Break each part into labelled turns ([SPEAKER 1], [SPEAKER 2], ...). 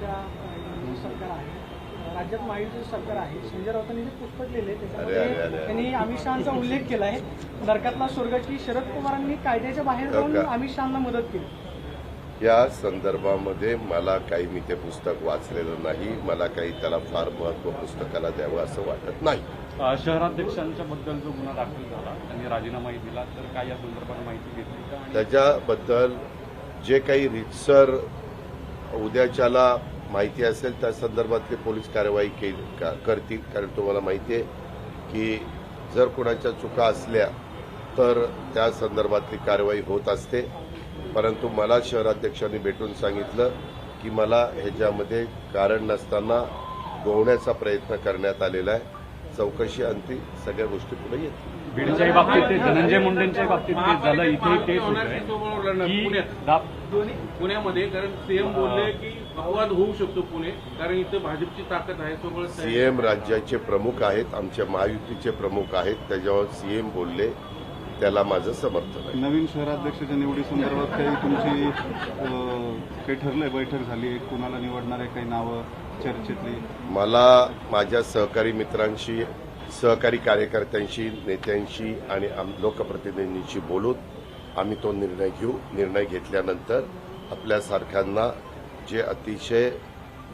[SPEAKER 1] सध्या सरकार आहे. राज्यात महायुतीचं सरकार आहे. संजय राऊतांनी जे पुस्तक लिहिले
[SPEAKER 2] अरे,
[SPEAKER 1] त्याच्यामध्ये. त्यांनी अमित शहाचा उल्लेख केला आहे. नरकातला स्वर्ग की शरद पवारांनी कायद्याच्या बाहेर जाऊन
[SPEAKER 2] हो का?
[SPEAKER 1] अमित शहाना मदत केली.
[SPEAKER 2] या संदर्भामध्ये मला काही मी ते पुस्तक वाचलेलं नाही. मला काही त्याला फार महत्त्व पुस्तकाला द्यावं असं वाटत नाही.
[SPEAKER 3] शहराध्यक्षांच्या बद्दल जो गुन्हा दाखल झाला त्यांनी राजीनामाही दिला तर काय या संदर्भात माहिती घेतली?
[SPEAKER 2] त्याच्याबद्दल जे काही रितसर उद्याच्याला माहिती असेल त्या संदर्भातली पोलीस कारवाई केली का- करतील. कारण तुम्हाला माहिती आहे की जर कोणाच्या चुका असल्या तर त्या संदर्भातली कारवाई होत असते. परंतु मला शहराध्यक्षांनी भेटून सांगितलं की मला ह्याच्यामध्ये कारण नसताना गोवण्याचा प्रयत्न करण्यात आलेला आहे. चौकशी अंती सगळ्या गोष्टी पुढे येतील.
[SPEAKER 3] बीडच्याही बाबतीत ते धनंजय मुंडेंच्याही बाबतीत तेच झालं इथे तेच की दाब
[SPEAKER 4] पुण्यामध्ये कारण सीएम बोलले की अपवाद होऊ शकतो पुणे कारण इथं भाजपची ताकद आहे सोबत
[SPEAKER 2] सीएम राज्याचे प्रमुख आहेत आमच्या महायुतीचे प्रमुख आहेत त्याच्यावर सीएम बोलले त्याला माझं समर्थन आहे.
[SPEAKER 5] नवीन शहराध्यक्षाच्या निवडी संदर्भात काही तुमची काही ठरलंय? बैठक झाली आहे कोणाला निवडणार आहे काही नावं चर्चेतली?
[SPEAKER 2] मला माझ्या सहकारी मित्रांशी सहकारी कार्यकर्त्यांशी नेत्यांशी आणि आम- लोकप्रतिनिधींशी बोलून आम्ही तो निर्णय घेऊ. निर्णय घेतल्यानंतर आपल्यासारख्यांना जे अतिशय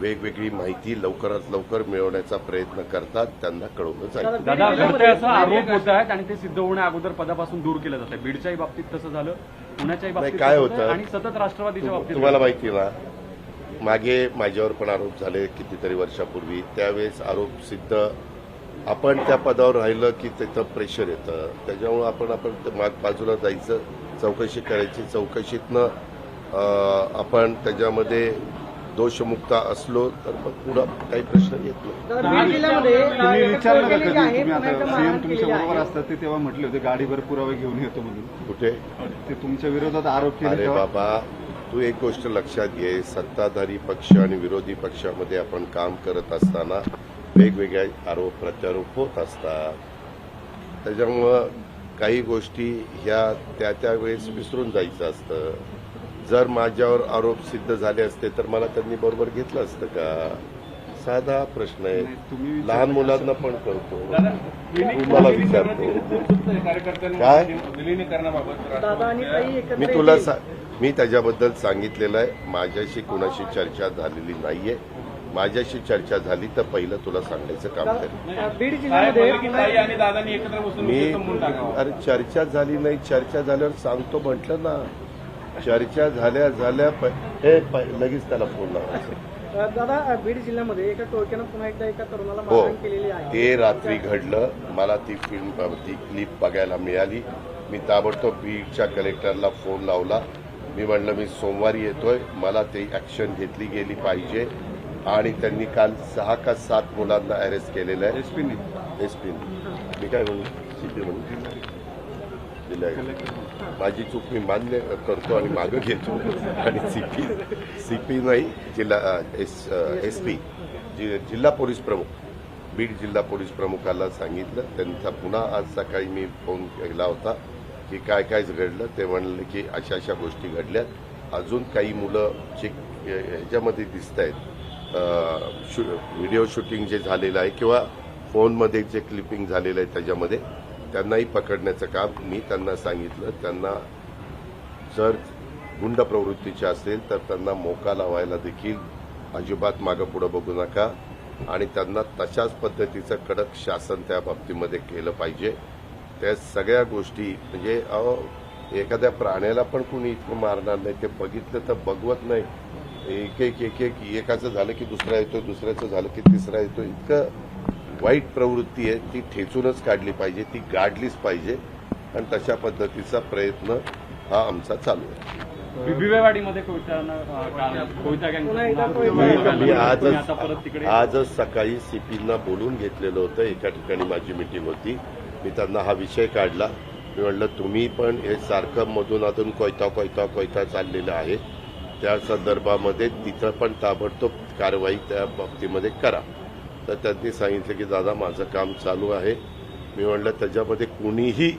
[SPEAKER 2] वेगवेगळी माहिती लवकरात लवकर मिळवण्याचा प्रयत्न करतात त्यांना कळवलं जाईल.
[SPEAKER 3] दादा असा आरोप होत आहेत आणि ते सिद्ध होण्या अगोदर पदापासून दूर केलं जातं बीडच्याही बाबतीत तसं झालं पुण्याच्याही बाबतीत
[SPEAKER 2] काय होतं?
[SPEAKER 3] आणि सतत राष्ट्रवादीच्या बाबतीत
[SPEAKER 2] तुम्हाला माहिती ना मागे माझ्यावर पण आरोप झाले कितीतरी वर्षापूर्वी. त्यावेळेस आरोप सिद्ध आपण त्या पदावर राहिलं की तिथं प्रेशर येतं. त्याच्यामुळं आपण आपण बाजूला जायचं चौकशी करायची. चौकशीतनं आपण त्याच्यामध्ये दोषमुक्त असलो तर मग पुढं काही प्रश्न येत नाही.
[SPEAKER 5] विचारलं बरोबर. असतात ते तेव्हा म्हटले होते गाडीभर पुरावे घेऊन येतो म्हणून.
[SPEAKER 2] कुठे?
[SPEAKER 5] ते तुमच्या विरोधात आरोप केले
[SPEAKER 2] अरे बाबा तू एक गोष्ट लक्षात घे. सत्ताधारी पक्ष आणि विरोधी पक्षामध्ये आपण काम करत असताना वेगवेगळे आरोप प्रत्यारोप होत असतात. त्याच्यामुळं काही गोष्टी ह्या त्या त्या वेळेस विसरून जायचं असतं. जर माझ्यावर आरोप सिद्ध झाले असते तर मला त्यांनी बरोबर घेतलं असतं का? साधा प्रश्न आहे. लहान मुलांना पण करतो. तुम्हाला विचारतो. काय?
[SPEAKER 4] विलिनीकरणाबाबत
[SPEAKER 1] दादा आणि ताई एकत्र
[SPEAKER 2] मी तुला मी त्याच्याबद्दल सांगितलेलं आहे. माझ्याशी कुणाशी चर्चा झालेली नाहीये. माझ्याशी चर्चा झाली तर पहिलं तुला सांगायचं काम करेन
[SPEAKER 1] अं, बीड
[SPEAKER 4] काय
[SPEAKER 1] जिल्ह्यामध्ये
[SPEAKER 4] बोलले की ताई आणि दादांनी एकत्र बसून
[SPEAKER 2] मी अरे चर्चा झाली नाही चर्चा झाल्यावर सांगतो म्हटलं ना. चर्चा झाल्या झाल्या प- हे लगेच त्याला फोन लावायचा.
[SPEAKER 1] दादा बीड जिल्ह्यामध्ये एका टोळक्यानं पुन्हा एकदा एका तरुणाला
[SPEAKER 2] हो.
[SPEAKER 1] मारहाण केलेली आहे.
[SPEAKER 2] ते रात्री घडलं. मला ती फिल्म ती क्लिप बघायला मिळाली. मी ताबडतोब बीडच्या कलेक्टरला फोन लावला. मी म्हणलं मी सोमवारी येतोय. मला ते ऍक्शन घेतली गेली पाहिजे. आणि त्यांनी काल सहा का सात मुलांना अरेस्ट केलेलं आहे.
[SPEAKER 5] एसपीने
[SPEAKER 2] एस पी मी काय म्हणू? सीपी म्हणू. जिल्हा माझी चूक मी मान्य करतो आणि मागं घेतो. आणि सीपी सीपी नाही जिल्हा एस एस पी जिल्हा पोलीस प्रमुख. बीड जिल्हा पोलीस प्रमुखाला सांगितलं. त्यांचा पुन्हा आज सकाळी मी फोन केला होता की काय काय घडलं? ते म्हणले की अशा अशा गोष्टी घडल्यात. अजून काही मुलं जे ह्याच्यामध्ये दिसत आहेत व्हिडिओ शूटिंग जे झालेलं आहे किंवा फोनमध्ये जे क्लिपिंग झालेलं आहे त्याच्यामध्ये त्यांनाही पकडण्याचं काम मी त्यांना सांगितलं. त्यांना जर गुंड प्रवृत्तीचे असेल तर त्यांना मोका लावायला देखील अजिबात मागं पुढं बघू नका आणि त्यांना तशाच पद्धतीचं कडक शासन त्या बाबतीमध्ये केलं पाहिजे. त्या सगळ्या गोष्टी म्हणजे एखाद्या प्राण्याला पण कुणी इतकं मारणार नाही ते बघितलं तर बघवत नाही. एक एक एक एक एकाचं झालं की दुसरा येतो दुसऱ्याचं झालं की तिसरा येतो इतकं वाईट प्रवृत्ती आहे ती ठेचूनच काढली पाहिजे ती गाडलीच पाहिजे. आणि तशा पद्धतीचा प्रयत्न हा आमचा चालू आहे. मी आजच आजच सकाळी सीपींना बोलून घेतलेलं होतं एका ठिकाणी माझी मिटिंग होती. मी त्यांना हा विषय काढला. मी म्हटलं तुम्ही पण हे सारखं मधून अधून कोयता कोयता कोयता चाललेलं आहे. त्या संदर्भामध्ये तिथं पण ताबडतोब कारवाई त्या बाबतीमध्ये करा. तर त्यांनी सांगितलं की दादा माझं काम चालू आहे. मी म्हटलं त्याच्यामध्ये कुणीही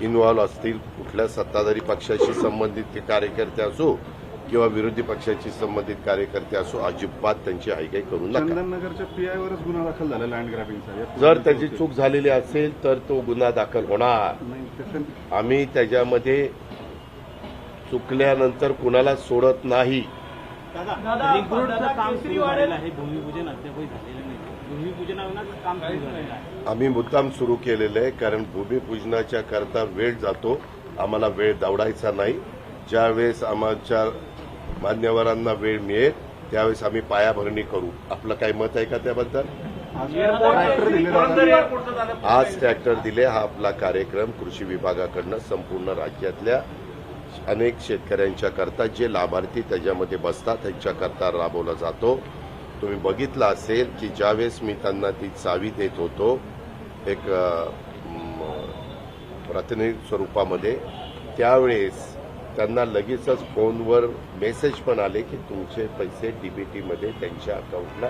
[SPEAKER 2] इन्व्हॉल्व असतील कुठल्या सत्ताधारी पक्षाशी संबंधित कार्यकर्ते असो किंवा विरोधी पक्षाशी संबंधित कार्यकर्ते असो अजिबात त्यांची हायगाई करू नका.
[SPEAKER 5] पीआयवरच गुन्हा दाखल झाला लँड ग्रॅबिंगचा
[SPEAKER 2] जर त्याची चूक झालेली असेल तर तो गुन्हा दाखल होणार. आम्ही त्याच्यामध्ये चुकल्यानंतर कुणाला सोडत नाही. आम्ही मुद्दाम सुरू केलेलं आहे कारण भूमिपूजनाच्या करता वेळ जातो. आम्हाला वेळ दवडायचा नाही. ज्यावेळेस आमच्या मान्यवरांना वेळ मिळेल त्यावेळेस आम्ही पायाभरणी करू. आपलं काही मत आहे का त्याबद्दल?
[SPEAKER 5] आज ट्रॅक्टर दिले.
[SPEAKER 2] हा आपला कार्यक्रम कृषी विभागाकडनं संपूर्ण राज्यातल्या अनेक शेतकऱ्यांच्या करता जे लाभार्थी त्याच्यामध्ये बसतात त्यांच्याकरता राबवला जातो. तुम्ही बघितलं असेल की ज्यावेळेस मी त्यांना ती चावी देत होतो एक प्रातिनिधिक स्वरूपामध्ये त्यावेळेस त्यांना लगेचच फोनवर मेसेज पण आले की तुमचे पैसे डीबीटीमध्ये त्यांच्या अकाउंटला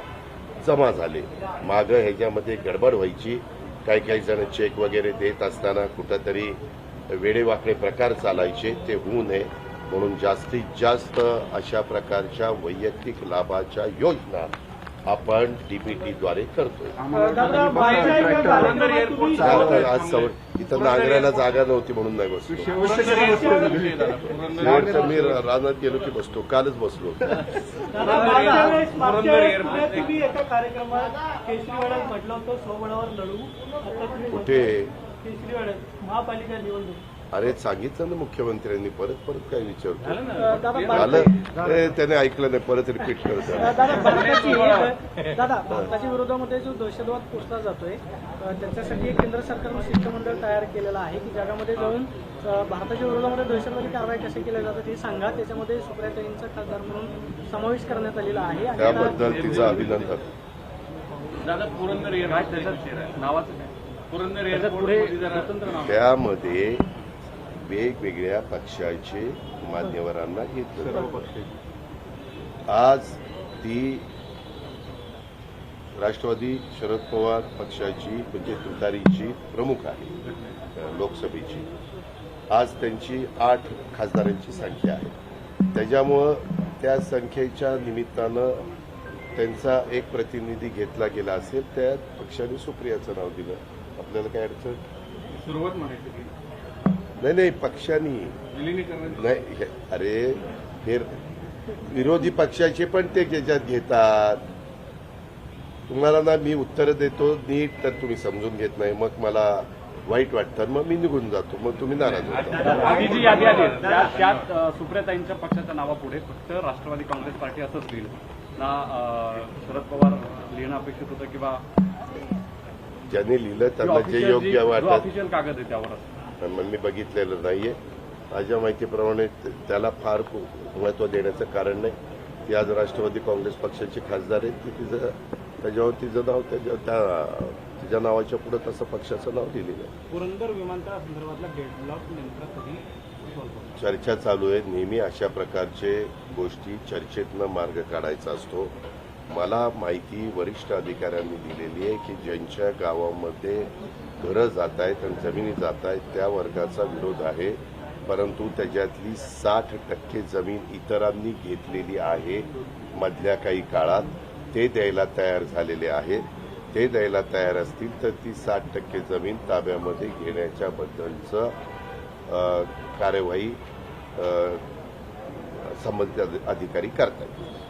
[SPEAKER 2] जमा झाले. मागं ह्याच्यामध्ये गडबड व्हायची. काही काही जण चेक वगैरे देत असताना कुठंतरी वेडेवाकडे प्रकार चालायचे ते होऊ नये म्हणून जास्तीत जास्त अशा प्रकारच्या वैयक्तिक लाभाच्या योजना आपण डीबीटीद्वारे करतोय. आज आज सव- इथं नांगरायला जागा नव्हती म्हणून नाही बसलो? शेवटचं मी रानात गेलो की बसतो कालच बसलो.
[SPEAKER 1] दादा, महापालिका निवडणूक.
[SPEAKER 2] अरे सांगितलं ना मुख्यमंत्र्यांनी परत परत काय विचारतो झालं त्याने ऐकलं नाही परत रिपीट करतो
[SPEAKER 1] दादा भारताची दादा भारताच्या विरोधामध्ये जो दहशतवाद पोचला जातोय त्याच्यासाठी एक केंद्र सरकारनं शिष्टमंडळ तयार केलेलं आहे की जगामध्ये जाऊन भारताच्या विरोधामध्ये दहशतवादी कारवाई कशी केल्या जातात हे सांगा. त्याच्यामध्ये सुप्रियाताईंचा खासदार म्हणून समावेश करण्यात आलेला आहे. आणि
[SPEAKER 2] त्याबद्दल तिचं अभिनंदन.
[SPEAKER 4] दादा पुरंदर
[SPEAKER 3] नावाचं
[SPEAKER 2] त्यामध्ये वेगवेगळ्या पक्षाचे मान्यवरांना घेतलं आज ती राष्ट्रवादी शरद पवार पक्षाची म्हणजे तुतारीची प्रमुख आहे लोकसभेची. आज त्यांची आठ खासदारांची संख्या आहे. त्याच्यामुळं त्या संख्येच्या निमित्तानं त्यांचा एक प्रतिनिधी घेतला गेला असेल त्या पक्षाने सुप्रियाचं नाव दिलं. आपल्याला काय अडचण?
[SPEAKER 4] सुरुवात म्हणायची
[SPEAKER 2] नाही नाही पक्षांनी. नाही अरे हे विरोधी पक्षाचे पण ते त्याच्यात घेतात. तुम्हाला ना मी उत्तर देतो नीट तर तुम्ही समजून घेत नाही. मग मला वाईट वाटतं मग मी निघून जातो. मग तुम्ही नाराज होता.
[SPEAKER 3] यादी आली त्यात सुप्रियाताईंच्या पक्षाच्या नावापुढे फक्त राष्ट्रवादी काँग्रेस पार्टी असंच लिहिलं ना शरद पवार लिहिणं अपेक्षित होतं किंवा
[SPEAKER 2] ज्यांनी लिहिलं त्यांना जे योग्य वाटत
[SPEAKER 3] ऑफिशियल कागद आहे त्यावर
[SPEAKER 2] मग मी बघितलेलं नाहीये. माझ्या माहितीप्रमाणे त- त्याला फार महत्त्व देण्याचं कारण नाही. ती आज राष्ट्रवादी काँग्रेस पक्षाची खासदार आहे ती तिचं त्याच्यावर तिचं नाव त्याच्या त्या तिच्या नावाच्या पुढे तसं पक्षाचं नाव दिलेलं आहे.
[SPEAKER 6] पुरंदर विमानतळासंदर्भातला डेडलॉक नेमका कधी सॉल्व्ह होतो
[SPEAKER 2] चर्चा चालू आहे. नेहमी अशा प्रकारचे गोष्टी चर्चेतनं मार्ग काढायचा असतो. मला माहिती वरिष्ठ अधिकाऱ्यांनी दिलेली आहे की ज्यांच्या गावामध्ये घरं जात आहेत आणि जमिनी जात आहेत त्या वर्गाचा विरोध आहे. परंतु त्याच्यातली साठ टक्के जमीन इतरांनी घेतलेली आहे मधल्या काही काळात. ते द्यायला तयार झालेले आहेत. ते द्यायला तयार असतील तर ती साठ टक्के जमीन ताब्यामध्ये घेण्याच्याबद्दलचं कार्यवाही संबंधित अधिकारी करतात